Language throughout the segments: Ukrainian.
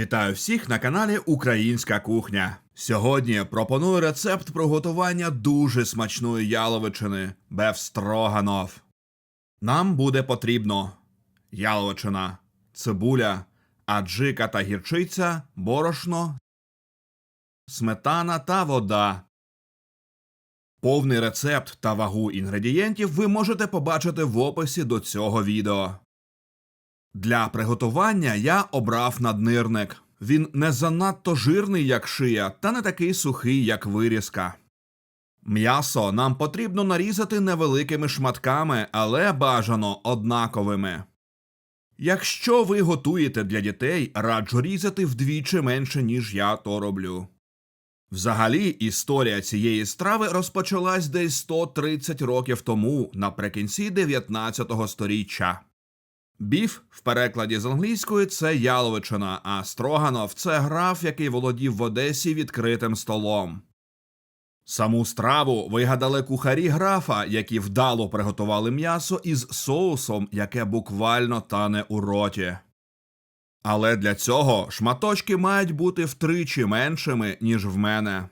Вітаю всіх на каналі Українська кухня. Сьогодні пропоную рецепт приготування дуже смачної яловичини бефстроганов. Нам буде потрібно яловичина, цибуля, аджика та гірчиця, борошно, сметана та вода. Повний рецепт та вагу інгредієнтів ви можете побачити в описі до цього відео. Для приготування я обрав наднирник. Він не занадто жирний, як шия, та не такий сухий, як вирізка. М'ясо нам потрібно нарізати невеликими шматками, але бажано однаковими. Якщо ви готуєте для дітей, раджу різати вдвічі менше, ніж я то роблю. Взагалі, історія цієї страви розпочалась десь 130 років тому, наприкінці 19 сторіччя. Біф в перекладі з англійської це яловичина, а строганов це граф, який володів в Одесі відкритим столом. Саму страву вигадали кухарі графа, які вдало приготували м'ясо із соусом, яке буквально тане у роті. Але для цього шматочки мають бути втричі меншими, ніж в мене.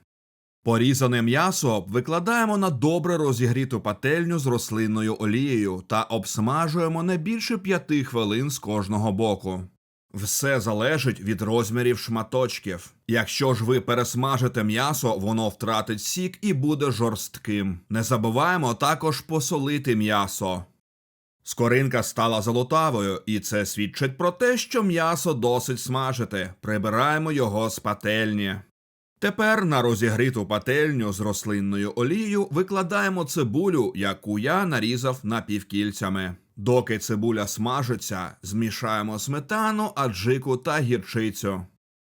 Порізане м'ясо викладаємо на добре розігріту пательню з рослинною олією та обсмажуємо не більше п'яти хвилин з кожного боку. Все залежить від розмірів шматочків. Якщо ж ви пересмажите м'ясо, воно втратить сік і буде жорстким. Не забуваємо також посолити м'ясо. Скоринка стала золотавою, і це свідчить про те, що м'ясо досить смажити. Прибираємо його з пательні. Тепер на розігріту пательню з рослинною олією викладаємо цибулю, яку я нарізав напівкільцями. Доки цибуля смажиться, змішаємо сметану, аджику та гірчицю.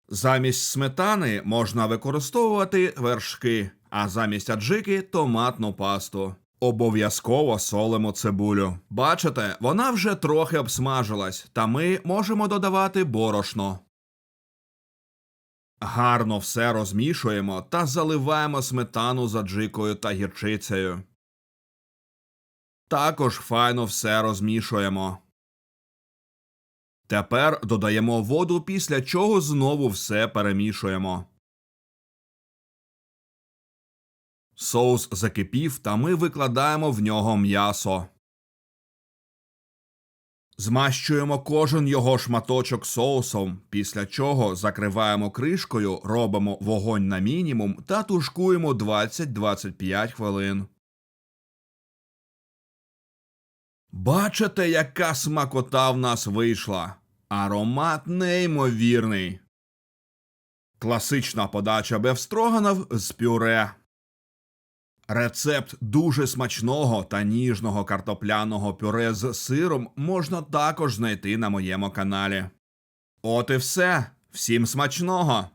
Замість сметани можна використовувати вершки, а замість аджики томатну пасту. Обов'язково солимо цибулю. Бачите, вона вже трохи обсмажилась, та ми можемо додавати борошно. Гарно все розмішуємо та заливаємо сметану з аджикою та гірчицею. Також файно все розмішуємо. Тепер додаємо воду, після чого знову все перемішуємо. Соус закипів, та ми викладаємо в нього м'ясо. Змащуємо кожен його шматочок соусом, після чого закриваємо кришкою, робимо вогонь на мінімум та тушкуємо 20-25 хвилин. Бачите, яка смакота в нас вийшла. Аромат неймовірний. Класична подача бефстроганов з пюре. Рецепт дуже смачного та ніжного картопляного пюре з сиром можна також знайти на моєму каналі. От і все. Всім смачного!